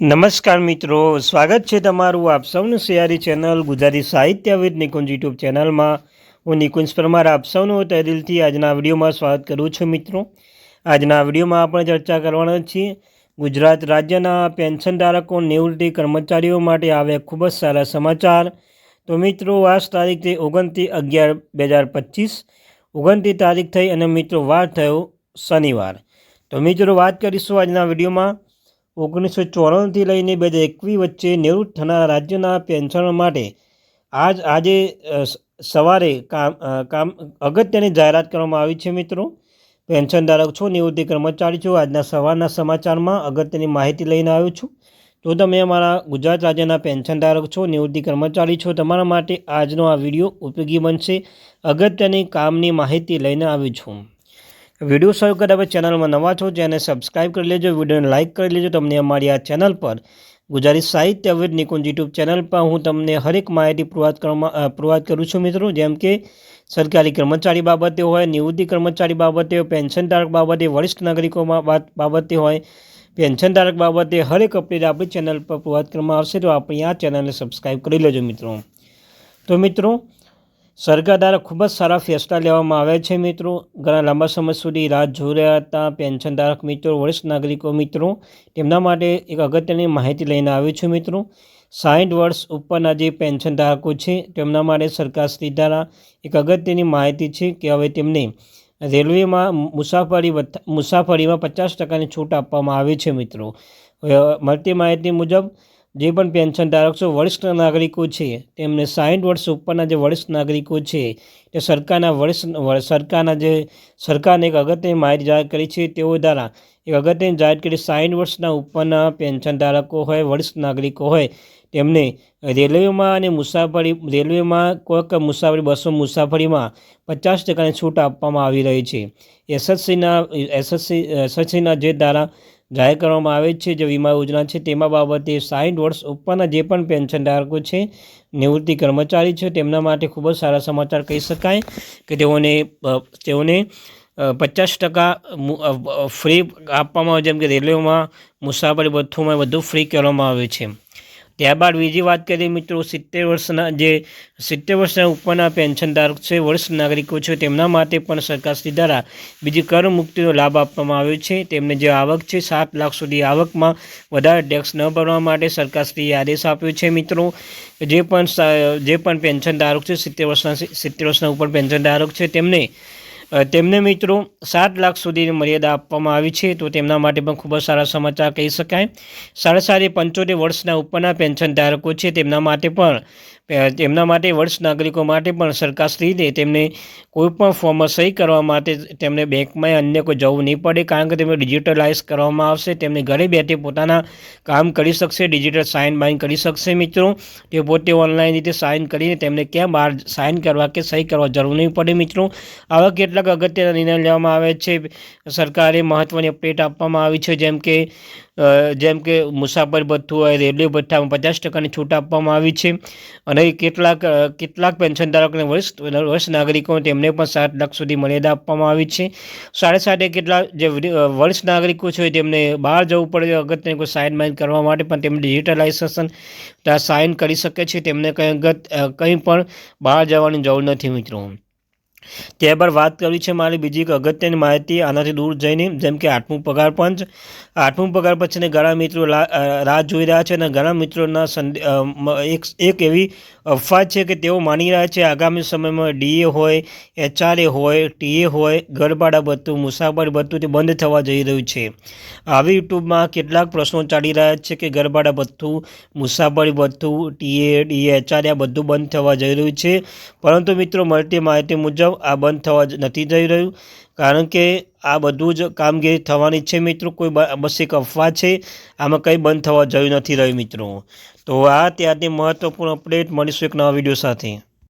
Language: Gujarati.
નમસ્કાર મિત્રો, સ્વાગત છે તમારું આપ સૌનું સિયારી ચેનલ ગુજરાતી સાહિત્યવિદ નિકુંજ યુટ્યુબ ચેનલમાં. હું નિકુંજ પરમાર, આપ સૌનું તહે દિલથી આજના વિડીયોમાં સ્વાગત કરું છું મિત્રો. આજના વિડીયોમાં આપણે ચર્ચા કરવાના છીએ, ગુજરાત રાજ્યના પેન્શન ધારકો, નિવૃત્તિ કર્મચારીઓ માટે આવ્યા ખૂબ જ સારા સમાચાર. તો મિત્રો, આજ તારીખ થઈ અગિયાર બે હજાર પચીસ. ઓગણત્રીસ તારીખ થઈ અને મિત્રો, વાર થયો શનિવાર. તો મિત્રો, વાત કરીશું આજના વિડીયોમાં. ઓગણીસો ચોરાણુંથી લઈને બે હજાર એકવીસ વચ્ચે નિવૃત્ત થનારા રાજ્યના પેન્શનો માટે આજ, આજે સવારે કામ કામ, અગત્યની જાહેરાત કરવામાં આવી છે મિત્રો. પેન્શનધારક છો, નિવૃત્તિ કર્મચારી છો, આજના સવારના સમાચારમાં અગત્યની માહિતી લઈને આવ્યો છું. તો તમે અમારા ગુજરાત રાજ્યના પેન્શનધારક છો, નિવૃત્તિ કર્મચારી છો, તમારા માટે આજનો આ વીડિયો ઉપયોગી બનશે. અગત્યની કામની માહિતી લઈને આવ્યો છું. વીડિયો શરૂ કરતા પછી ચેનલમાં નવા છો જેને સબસ્ક્રાઇબ કરી લેજો, વિડીયોને લાઇક કરી લેજો, તમને અમારી આ ચેનલ પર ગુજરાતી સાહિત્ય વિદ નિકુંજ યુટ્યુબ ચેનલ પર હું તમને હરેક માહિતી પુરવાદ કરવામાં પુરવાદ કરું છું મિત્રો. જેમ કે સરકારી કર્મચારી બાબતે હોય, નિવૃત્તિ કર્મચારી બાબતે હોય પેન્શનધારક બાબતે, વરિષ્ઠ નાગરિકો બાબતે હોય પેન્શનધારક બાબતે હરેક અપડેટ આપણી ચેનલ પર પુરવાદ કરવામાં આવશે તો આપણી આ ચેનલને સબસ્ક્રાઇબ કરી લેજો મિત્રો. તો મિત્રો સરકાર દ્વારા ખૂબ જ સારા ફેસલા લેવામાં આવ્યા છે મિત્રો. ઘણા લાંબા સમય સુધી રાહ જોઈ રહ્યા હતા. પેન્શનધારક મિત્રો, વરિષ્ઠ નાગરિકો મિત્રો, તેમના માટે એક અગત્યની માહિતી લઈને આવ્યું છું મિત્રો. સાઠ વર્ષ ઉપરના જે પેન્શનધારકો છે, તેમના માટે સરકાર શ્રી દ્વારા એક અગત્યની માહિતી છે કે હવે તેમને રેલવેમાં મુસાફરી મુસાફરીમાં પચાસ ટકાની છૂટ આપવામાં આવી છે મિત્રો. હવે મળતી માહિતી મુજબ જે પણ પેન્શન ધારક છો, વરિષ્ઠ નાગરિકો છે, તેમને સાઠ વર્ષ ઉપરના જે વરિષ્ઠ નાગરિકો છે, તે સરકારના વરિષ્ઠ સરકારના જે, સરકારને એક અગત્યની માહિતી જાહેર કરી છે, તેઓ દ્વારા એક અગત્યની જાહેર કરી સાઠ વર્ષના ઉપરના પેન્શન ધારકો હોય, વરિષ્ઠ નાગરિકો હોય, તેમને રેલવેમાં અને મુસાફરી, રેલવેમાં કોઈક મુસાફરી, બસો મુસાફરીમાં પચાસ ટકાની છૂટ આપવામાં આવી રહી છે. એસએસસીના, એસએસસી, એસએસસીના જે દ્વારા જાહેર કરવામાં આવે છે જે વીમા યોજના છે, તેમાં બાબતે સાઠ વર્ષ ઉપરના જે પણ પેન્શન ધારકો છે, નિવૃત્તિ કર્મચારી છે, તેમના માટે ખૂબ જ સારા સમાચાર કહી શકાય કે તેઓને તેઓને પચાસ ટકા ફ્રી આપવામાં આવે, જેમ કે રેલવેમાં મુસાફરી ભથ્થુમાં બધું ફ્રી કરવામાં આવે છે. ત્યારબાદ બીજી વાત કરીએ મિત્રો, સિત્તેર વર્ષના જે સિત્તેર વર્ષના ઉપરના પેન્શનધારક છે, વરિષ્ઠ નાગરિકો છે, તેમના માટે પણ સરકારશ્રી દ્વારા બીજી કર મુક્તિનો લાભ આપવામાં આવ્યો છે. તેમને જે આવક છે, સાત લાખ સુધી આવકમાં વધારે ટેક્સ ન ભરવા માટે સરકારશ્રીએ આદેશ આપ્યો છે મિત્રો. જે પણ જે પણ પેન્શનધારક છે, સિત્તેર વર્ષના સિત્તેર વર્ષના ઉપર પેન્શનધારક છે, તેમને તેમને મિત્રો સાત લાખ સુધીની મર્યાદા આપવામાં આવી છે, તો તેમના માટે પણ ખૂબ જ સારા સમાચાર કહી શકાય. સાડા સાડી પંચોતેર વર્ષના ઉપરના પેન્શન ધારકો છે, તેમના માટે પણ તેમના માટે વર્ષ નાગરિકો માટે પણ સરકારશ્રીને તેમને કોઈપણ ફોર્મ સહી કરવા માટે તેમને બેંકમાં અન્ય કોઈ જવું નહીં પડે, કારણ કે તેમને ડિજિટલાઇઝ કરવામાં આવશે, તેમને ઘરે બેઠે પોતાના કામ કરી શકશે ડિજિટલ સાઇન બાઇન કરી શકશે મિત્રો. તે પોતે ઓનલાઈન રીતે સાઇન કરીને તેમને ક્યાં બહાર સાઇન કરવા કે સહી કરવા જરૂર નહીં પડે મિત્રો. આવા કેટલાક અગત્યના નિર્ણય લેવામાં આવે છે. સરકારે મહત્ત્વની અપડેટ આપવામાં આવી છે, જેમ કે જેમ કે મુસાફર ભથ્થું હોય રેલવે ભથ્થામાં પચાસ ટકાની છૂટ આપવામાં આવી છે અને કેટલાક કેટલાક કેટલાક પેન્શનધારકોને વરિષ્ઠ વરિષ્ઠ નાગરિકો તેમને પણ સાત લાખ સુધી મર્યાદા આપવામાં આવી છે. સાડે સાડે કેટલાક જે વરિ- વરિષ્ઠ નાગરિકો છે તેમને બહાર જવું પડે, અગત્યની કોઈ સાઇન માઇન કરવા માટે પણ તેમને ડિજિટલાઇઝેશન ત્યાં સાઇન કરી શકે છે. તેમને કંઈ અગત કંઈ પણ બહાર જવાની જરૂર નથી મિત્રો. ત્યારબાદ વાત કરવી છે મારી બીજી એક અગત્યની માહિતી, આનાથી દૂર જઈને, જેમ કે આઠમું પગાર પંચ આઠમું પગાર પંચને ઘણા મિત્રો રાહ જોઈ રહ્યા છે અને ઘણા મિત્રોના એક એક એવી અફવા છે કે તેઓ માની રહ્યા છે આગામી સમયમાં ડીએ હોય, એચઆરએ હોય, ટીએ હોય ઘરભાડા ભથ્થું મુસાફરી ભથ્થું તે બંધ થવા જઈ રહ્યું છે. આવી યુટ્યુબમાં કેટલાક પ્રશ્નો ચાલી રહ્યા છે કે ઘરભાડા ભથ્થું મુસાફરી ભથ્થું ટીએ, ડીએ, એચઆરએ આ બધું બંધ થવા જઈ રહ્યું છે. પરંતુ મિત્રો મળતી માહિતી મુજબ આ બંધ થવા જ નથી જઈ રહ્યું. કારણ કે આ બધું જ કામગીરી થવાની છે મિત્રો. કોઈ બસ એક અફવા છે. આમાં કંઈ બંધ થવા જઈ નથી રહ્યું મિત્રો. તો આ ત્યારથી મહત્ત્વપૂર્ણ અપડેટ મળીશું એક નવા વીડિયો સાથે.